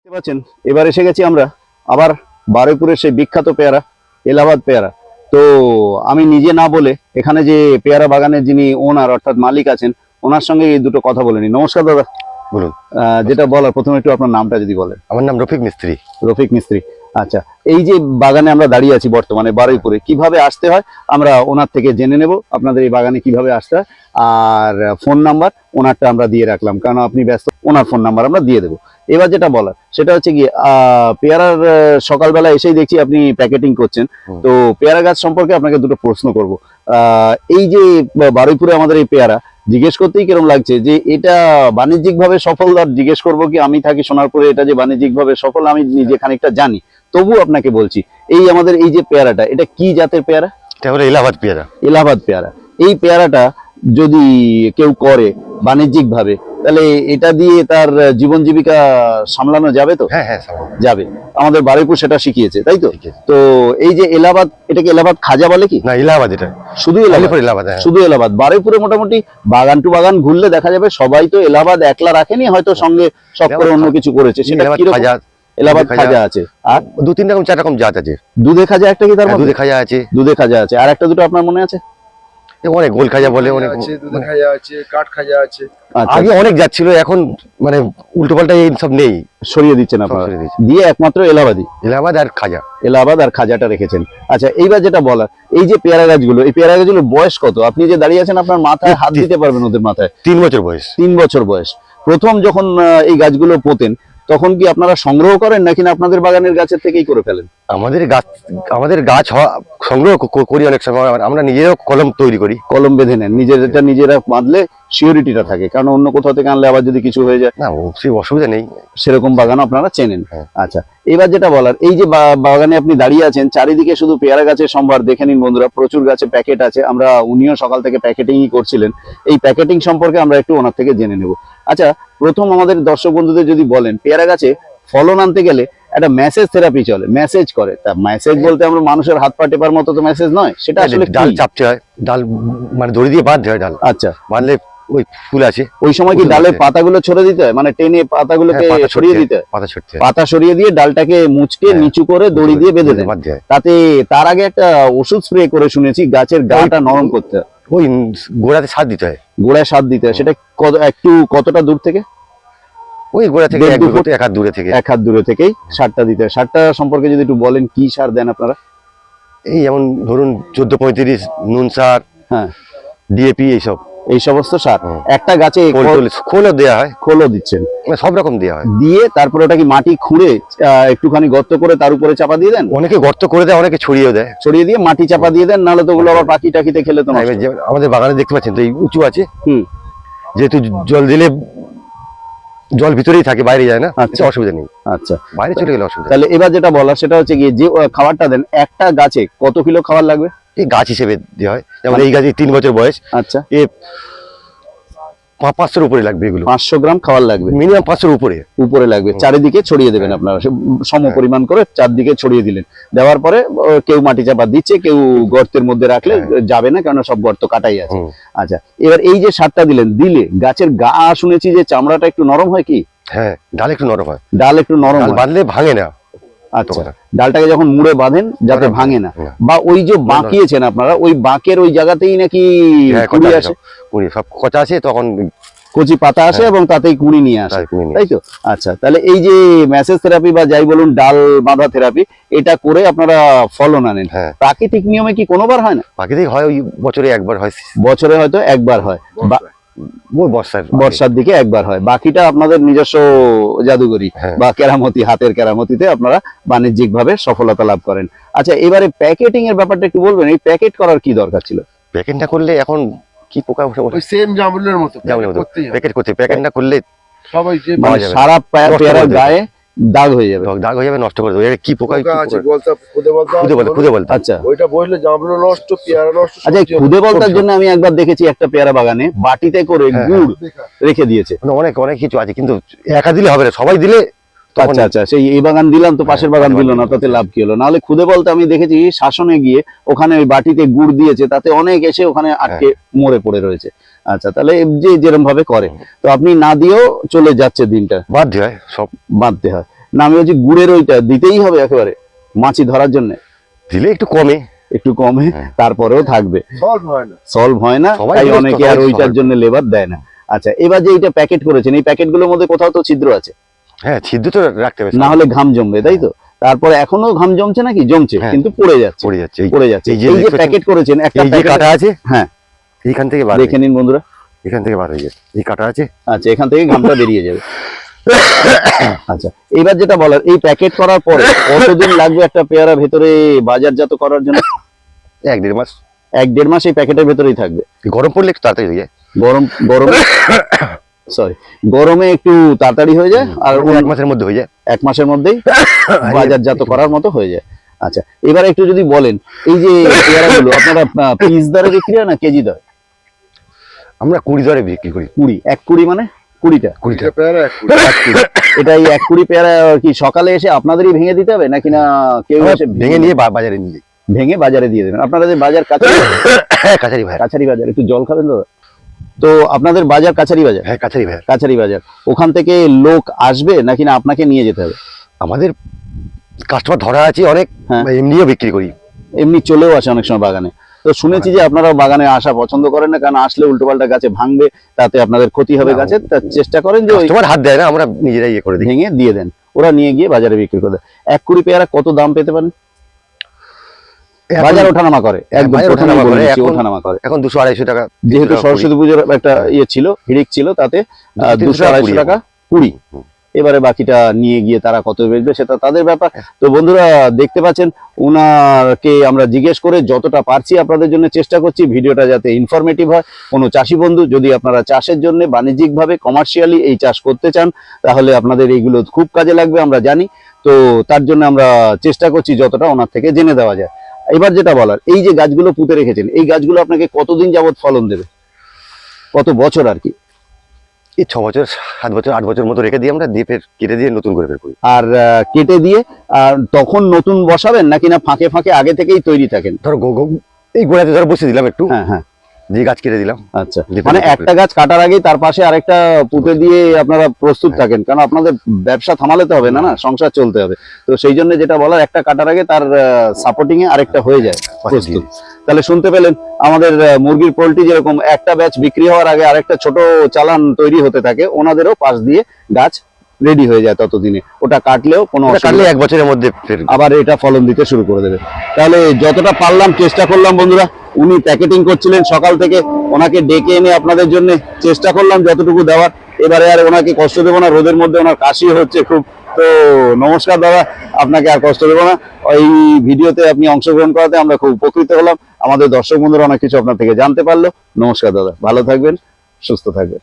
দেখতে পাচ্ছেন এবার এসে গেছি আমরা আবার বারুইপুরের সেই বিখ্যাত পেয়ারা এলাহাবাদ পেয়ারা। তো আমি নিজে না বলে এখানে যে পেয়ারা বাগানের যিনি ওনার অর্থাৎ মালিক আছেন ওনার সঙ্গে এই দুটো কথা বলেনি নমস্কার দাদা। বলুন। আহ, যেটা বলার প্রথমে একটু আপনার নামটা যদি বলেন। আমার নাম রফিক মিস্ত্রি। রফিক মিস্ত্রি। আচ্ছা এই যে বাগানে আমরা দাঁড়িয়ে আছি বর্তমানে বারুইপুরে কীভাবে আসতে হয়? আমরা ওনার থেকে জেনে নেব আপনাদের এই বাগানে কীভাবে আসতে হয়। আর ফোন নাম্বার ওনারটা আমরা দিয়ে রাখলাম কারণ আপনি ব্যস্ত ওনার ফোন নাম্বার আমরা দিয়ে দেবো। এবার যেটা বলার সেটা হচ্ছে কি পেয়ারার সকালবেলা এসেই দেখছি আপনি প্যাকেটিং করছেন। তো পেয়ারা গাছ সম্পর্কে আপনাকে দুটো প্রশ্ন করব। আহ, এই যে বারুইপুরে আমাদের এই পেয়ারা জিজ্ঞেস করতেই কিরম লাগছে যে এটা বাণিজ্যিকভাবে সফল? জিজ্ঞেস করব কি আমি থাকি সোনারপুরে এটা যে বাণিজ্যিকভাবে সফল আমি নিজে খানিকটা জানি। তবু আপনাকে বলছি এই আমাদের এই যে পেয়ারাটা এটা কি জাতের পেয়ারা? এটা হলো এলাহাবাদ পেয়ারা। এলাহাবাদ পেয়ারা। এই পেয়ারাটা যদি কেউ করে বাণিজ্যিক ভাবে তাহলে এটা দিয়ে তার জীবন জীবিকা সামলানো যাবে তো? হ্যাঁ হ্যাঁ যাবে। আমাদের বারুইপুর সেটা শিখিয়েছে তাই তো? তো এই যে এলাহাবাদ এটাকে এলাহাবাদ খাজা বলে কি? না এলাহাবাদ এটা। শুধু এলাহাবাদ। হ্যাঁ। শুধু এলাহাবাদ। বারুইপুরে মোটামুটি বাগান টু বাগান ঘুরলে দেখা যাবে সবাই তো এলাহাবাদ একলা রাখেনি হয়তো সঙ্গে সব করে অন্য কিছু করেছে। সেটা এলাহাবাদ খাজা আছে। আর দু তিন রকম চার রকম জাত আছে। দুধে খাজা একটা কি তার হ্যাঁ, দুধে খাজা আছে। দুধে খাজা আছে। আর একটা দুটো আপনার মনে আছে? অনেক গোল খাজা বলে অনেক খাজা আছে কাঠ খাজা আছে। আচ্ছা। আগে অনেক জাত ছিল এখন মানে উল্টো পাল্টা এই সব নেই। সরিয়ে দিচ্ছেন আপনারা। দিয়ে একমাত্র এলাহাবাদি। এলাহাবাদ আর খাজা। এলাহাবাদ আর খাজাটা রেখেছেন। আচ্ছা এইবার যেটা বলার এই যে পেয়ারা গাছগুলো এই পেয়ারা গাছগুলোর বয়স কত? আপনি যে দাঁড়িয়ে আছেন আপনার মাথায় হাত দিতে পারবেন ওদের মাথায়। তিন বছর বয়স। তিন বছর বয়স। প্রথম যখন আহ, এই গাছগুলো পোতেন তখন কি আপনারা সংগ্রহ করেন নাকি না আপনাদের বাগানের গাছের থেকেই করে ফেলেন? আমাদের গাছ আমাদের গাছ সংগ্রহ করি অনেক সময় আমরা নিজেরাও কলম তৈরি করি। কলম বেঁধে নেন নিজেরটা নিজেরা বাঁধলে সিওরিটিটা থাকে কারণ অন্য কোথাও থেকে আনলে আবার যদি কিছু হয়ে যায় না অসুবিধা নেই। সেরকম বাগান আপনারা চেনেন। হ্যাঁ। আচ্ছা এবার যেটা বলার এই যে বাগানে আপনি দাঁড়িয়ে আছেন চারিদিকে শুধু পেয়ারা গাছের সম্ভার দেখে নিন বন্ধুরা প্রচুর গাছে প্যাকেট আছে আমরা উনিও সকাল থেকে প্যাকেটিংই করছিলেন। এই প্যাকেটিং সম্পর্কে আমরা একটু ওনার থেকে জেনে নেব। আচ্ছা প্রথম আমাদের দর্শক বন্ধুদের যদি বলেন পেয়ারা গাছে ফলন আনতে গেলে একটা মেসেজ থেরাপি চলে মেসেজ করে। তা মেসেজ বলতে আমরা মানুষের হাত পা টেপার মতো তো মেসেজ নয় সেটা আসলে ডাল? চাপতে হয় ডাল মানে দড়ি দিয়ে বাঁধতে হয় ডাল। আচ্ছা। বাঁধলে ওই ফুল আছে। ওই সময় কি ডালের পাতাগুলো ছড়ে দিতে হয়? মানে টেনে পাতাগুলোকে হ্যাঁ, ছড়িয়ে দিতে হয়? পাতা ছড়তে পাতা সরিয়ে দিয়ে ডালটাকে মুচকে হ্যাঁ। নিচু করে দড়ি দিয়ে বেঁধে হয় তাতে তার আগে একটা ওষুধ স্প্রে করে শুনেছি গাছের গাটা নরম করতে। ওই গোড়াতে সার দিতে হয়। গোড়ায় সার দিতে হয়। সেটা কত একটু কতটা দূর থেকে? ওই গোড়া থেকে এক হাত দূরে থেকে। এক হাত দূরে থেকেই সারটা দিতে হয়। সারটা সম্পর্কে যদি একটু বলেন কি সার দেন আপনারা? এই যেমন ধরুন চোদ্দ পঁয়ত্রিশ নুন সার হ্যাঁ। ডিএপি এইসব। এই সমস্ত সার। একটা গাছে খোলও দেওয়া হয়। খোলও দিচ্ছেন। মানে সব রকম দেওয়া হয়। দিয়ে তারপরে ওটা কি মাটি খুঁড়ে একটুখানি গর্ত করে তার উপরে চাপা দিয়ে দেন? অনেকে গর্ত করে দেয় অনেকে ছড়িয়ে দেয়। ছড়িয়ে দিয়ে মাটি চাপা দিয়ে দেন নাহলে তো ওগুলো আবার পাখি টাকিতে খেলে তো নষ্ট। এবার যে- আমাদের বাগানে দেখতে পাচ্ছেন তো এই উঁচু আছে। হুম। যেহেতু জল দিলে জল ভিতরেই থাকে বাইরে যায় না আচ্ছা। অসুবিধা নেই। আচ্ছা। বাইরে চলে গেলে অসুবিধা তাহলে এবার যেটা বলার সেটা হচ্ছে গিয়ে যে খাবারটা দেন একটা গাছে কত কিলো খাবার লাগবে? গাছ হিসেবে দেওয়া হয়। যেমন এই গাছে তিন বছর বয়স। আচ্ছা। এ পাঁচশোর উপরে লাগবে এগুলো। পাঁচশো গ্রাম খাবার লাগবে। মিনিমাম পাঁচশোর উপরে। উপরে লাগবে। চারিদিকে ছড়িয়ে দেবেন আপনারা। সম পরিমাণ করে চারদিকে ছড়িয়ে দিলেন। দেওয়ার পরে কেউ মাটি চাপা দিচ্ছে কেউ গর্তের মধ্যে রাখলে যাবে না কারণ সব গর্ত কাটাই আছে। আচ্ছা এবার এই যে সারটা দিলেন দিলে গাছের গা শুনেছি যে চামড়াটা একটু নরম হয় কি? হ্যাঁ ডাল একটু নরম হয়। ডাল একটু নরম বাঁধলে ভাঙে না। আচ্ছা। ডালটাকে যখন মুড়ে বাঁধেন যাতে ভাঙে না। বা ওই যে বাঁকিয়েছেন আপনারা ওই বাঁকের ওই জায়গাতেই নাকি হ্যাঁ কুড়ি আসে সব। কুড়ি সব কচা আছে তখন কচি পাতা আসে এবং তাতেই কুড়ি নিয়ে আসে। তাই তো? আচ্ছা তাহলে এই যে মেসেজ থেরাপি বা যাই বলুন ডাল বাঁধা থেরাপি এটা করে আপনারা ফলন আনেন। হ্যাঁ। প্রাকৃতিক নিয়মে কি কোনোবার হয় না? প্রাকৃতিক হয় ওই বছরে একবার হয়। বছরে হয়তো একবার হয়। বর্ষার বর্ষার দিকে একবার হয়। বাকিটা আপনাদের নিজস্ব জাদুঘরি হ্যাঁ। বা কেরামতি হাতের কেরামতিতে আপনারা বাণিজ্যিক ভাবে সফলতা লাভ করেন আচ্ছা এবারে প্যাকেটিং এর ব্যাপারটা একটু বলবেন এই প্যাকেট করার কি দরকার ছিল প্যাকেট না করলে এখন কি পোকা বসে বসে ওই সেম জামরুলের মতো। প্যাকেট করতে প্যাকেট না করলে সবাই যে মানে। সারা পে- নষ্ট পেয়ারার করে দেবে। গায়ে দাগ হয়ে যাবে দাগ হয়ে যাবে নষ্ট করে দেবে। কি পোকা? আছে? খুদে বলতে খুদে বলতে খুদে বলতে আচ্ছা। ওইটা বসলে জামরুল নষ্ট পেয়ারা নষ্ট আচ্ছা খুদে বলতার জন্য আমি একবার দেখেছি একটা পেয়ারা বাগানে বাটিতে করে হ্যাঁ, গুড় রেখে দিয়েছে। মানে অনেক অনেক কিছু আছে কিন্তু একা দিলে হবে না সবাই দিলে আচ্ছা আচ্ছা সেই এই বাগান দিলাম তো পাশের হ্যাঁ, বাগান দিল না তাতে লাভ কি হলো? নাহলে খুদে বলতে আমি দেখেছি শাসনে গিয়ে ওখানে ওই বাটিতে গুড় দিয়েছে তাতে অনেক এসে ওখানে আটকে মরে পড়ে রয়েছে। আচ্ছা তাহলে যে যেরকম ভাবে করে তো আপনি না দিয়েও চলে যাচ্ছে দিনটা। বাধ্য হয় সব। বাঁধতে হয়। না আমি বলছি গুড়ের ওইটা দিতেই হবে একেবারে মাছি ধরার জন্য। দিলে একটু কমে। একটু কমে হ্যাঁ। তারপরেও থাকবে। সলভ হয় না। সলভ হয় না তাই অনেকে আর ওইটার জন্য লেবার দেয় না। আচ্ছা এবার যে এইটা প্যাকেট করেছেন এই প্যাকেটগুলোর মধ্যে কোথাও তো ছিদ্র আছে। হ্যাঁ ছিদ্র তো রাখতে হবে। না হলে ঘাম জমবে তাই তো? তারপরে এখনও ঘাম জমছে নাকি? জমছে হ্যাঁ। কিন্তু পড়ে যাচ্ছে। পড়ে যাচ্ছে। পড়ে যাচ্ছে। এই যে প্যাকেট করেছেন একটা প্যাকেট কাটা আছে। হ্যাঁ। এইখান থেকে বার দেখে নিন বন্ধুরা। এখান থেকে বার হয়ে যাচ্ছে এই কাটা আছে? আচ্ছা এখান থেকে ঘামটা বেরিয়ে যাবে। আচ্ছা এবার যেটা বলার এই প্যাকেট করার পরে কতদিন লাগবে একটা পেয়ারা ভেতরে বাজারজাত করার জন্য? এক দেড় মাস। এক দেড় মাস এই প্যাকেটের ভেতরেই থাকবে। গরম পড়লে একটু তাড়াতাড়ি হয়ে যায়। গরম গরমে সরি গরমে একটু তাড়াতাড়ি হয়ে যায় আর এক মাসের মধ্যে হয়ে যায়। এক মাসের মধ্যেই বাজারজাত করার মতো হয়ে যায়। আচ্ছা এবার একটু যদি বলেন এই যে পেয়ারাগুলো আপনারা পিস দরে বিক্রি হয় না কেজি দরে? আমরা কুড়ি দরে বিক্রি করি। কুড়ি। এক কুড়ি মানে কুড়িটা? কুড়িটা। পেয়ারা এক কুড়ি। এক এটা এই এক কুড়ি পেয়ারা কি সকালে এসে আপনাদেরই ভেঙে দিতে হবে নাকি না কেউ এসে ভেঙে নিয়ে বাজারে নিয়ে ভেঙে বাজারে দিয়ে দেবেন। আপনারা যে বাজার কাছারি হ্যাঁ কাছারি ভাই কাছারি বাজার। একটু জল খাবেন তো? তো আপনাদের বাজার কাছারি বাজার? হ্যাঁ কাছারি ভাই কাছারি বাজার। ওখান থেকে লোক আসবে নাকি না আপনাকে নিয়ে যেতে হবে? আমাদের কাস্টমার ধরা আছে অনেক হ্যাঁ। এমনিও বিক্রি করি। এমনি চলেও আসে অনেক সময় বাগানে। তো শুনেছি যে আপনারা বাগানে আসা পছন্দ করেন না কারণ আসলে উল্টোপাল্টা গাছে ভাঙবে তাতে আপনাদের ক্ষতি হবে গাছে। তা চেষ্টা করেন যে কাস্টমার হাত দেয় না আমরা নিজেরাই ইয়ে করে দিই। ভেঙে দিয়ে দেন। ওরা নিয়ে গিয়ে বাজারে বিক্রি করে দেয় এক কুড়ি পেয়ারা কত দাম পেতে পারেন? এখন- বাজার ওঠানামা করে একদম বাজার প্রথমেই ওঠানামা করে, দিচ্ছি, এখন- ওঠানামা করে। এখন দুশো আড়াইশো টাকা যেহেতু সরস্বতী পুজোর একটা ইয়ে ছিল হিড়িক ছিল তাতে দুশো আড়াইশো টাকা কুড়ি। এবারে বাকিটা নিয়ে গিয়ে তারা কত বেচবে সেটা তাদের ব্যাপার। তো বন্ধুরা, দেখতে পাচ্ছেন ওনাকে আমরা জিজ্ঞেস করে যতটা পারছি আপনাদের জন্য চেষ্টা করছি, ভিডিওটা যাতে ইনফরমেটিভ হয়। কোনো চাষি বন্ধু যদি আপনারা চাষের জন্য বাণিজ্যিকভাবে কমার্শিয়ালি এই চাষ করতে চান, তাহলে আপনাদের এইগুলো খুব কাজে লাগবে, আমরা জানি। তো তার জন্য আমরা চেষ্টা করছি যতটা ওনার থেকে জেনে দেওয়া যায়। এবার যেটা বলার, এই যে গাছগুলো পুঁতে রেখেছেন, এই গাছগুলো আপনাকে কতদিন যাবৎ ফলন দেবে? কত বছর আর কি? এই ছ বছর সাত বছর আট বছর মতো রেখে দিয়ে আমরা দিয়ে ফের কেটে দিয়ে নতুন করে ফের করি। আর কেটে দিয়ে আর তখন নতুন বসাবেন নাকি না ফাঁকে ফাঁকে আগে থেকেই তৈরি থাকেন? ধরো এই গোড়াতে ধরো বসে দিলাম একটু। হ্যাঁ হ্যাঁ। দিয়ে গাছ কেটে দিলাম। আচ্ছা মানে একটা গাছ কাটার আগেই তার পাশে আরেকটা পুঁতে দিয়ে আপনারা প্রস্তুত হ্যাঁ। থাকেন কারণ আপনাদের ব্যবসা থামালে তো হবে না না? সংসার চলতে হবে। তো সেই জন্য যেটা বলার একটা কাটার আগে তার সাপোর্টিং এ আরেকটা হয়ে যায় প্রস্তুত। তাহলে শুনতে পেলেন আমাদের মুরগির পোলট্রি যেরকম একটা ব্যাচ বিক্রি হওয়ার আগে আরেকটা ছোট চালান তৈরি হতে থাকে ওনাদেরও পাশ দিয়ে গাছ রেডি হয়ে যায় ততদিনে। ওটা কাটলেও কোনো কাটলে এক বছরের মধ্যে আবার এটা ফলন দিতে শুরু করে দেবে। তাহলে যতটা পারলাম চেষ্টা করলাম বন্ধুরা উনি প্যাকেটিং করছিলেন সকাল থেকে ওনাকে ডেকে এনে আপনাদের জন্য চেষ্টা করলাম যতটুকু দেওয়ার। এবারে আর ওনাকে কষ্ট দেবো না রোদের মধ্যে ওনার কাশি হচ্ছে খুব। তো নমস্কার দাদা আপনাকে আর কষ্ট দেবো না। এই ভিডিওতে আপনি অংশগ্রহণ করাতে আমরা খুব উপকৃত হলাম। আমাদের দর্শক বন্ধুরা অনেক কিছু আপনার থেকে জানতে পারল। নমস্কার দাদা ভালো থাকবেন সুস্থ থাকবেন।